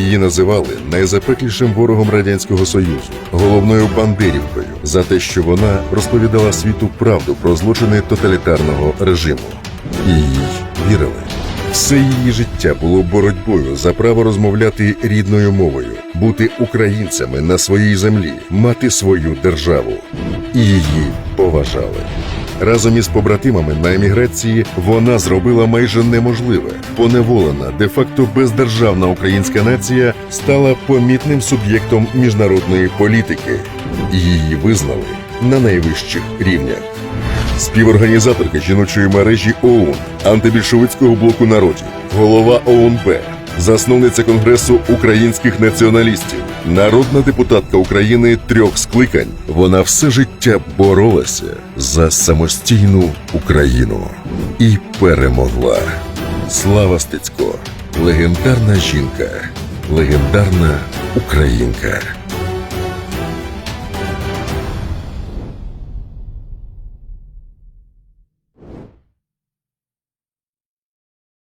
Її називали найзапеклішим ворогом радянського союзу, головною бандерівкою за те, що вона розповідала світу правду про злочини тоталітарного режиму. І їй вірили. Все її життя було боротьбою за право розмовляти рідною мовою, бути українцями на своїй землі, мати свою державу. І її поважали. Разом із побратимами на еміграції вона зробила майже неможливе. Поневолена, де-факто бездержавна українська нація стала помітним суб'єктом міжнародної політики. Її визнали на найвищих рівнях. Співорганізаторка жіночої мережі ОУН, антибільшовицького блоку народів, голова ОУНБ, засновниця Конгресу українських націоналістів, народна депутатка України трьох скликань. Вона все життя боролася за самостійну Україну і перемогла. Слава Стецько, легендарна жінка, легендарна українка.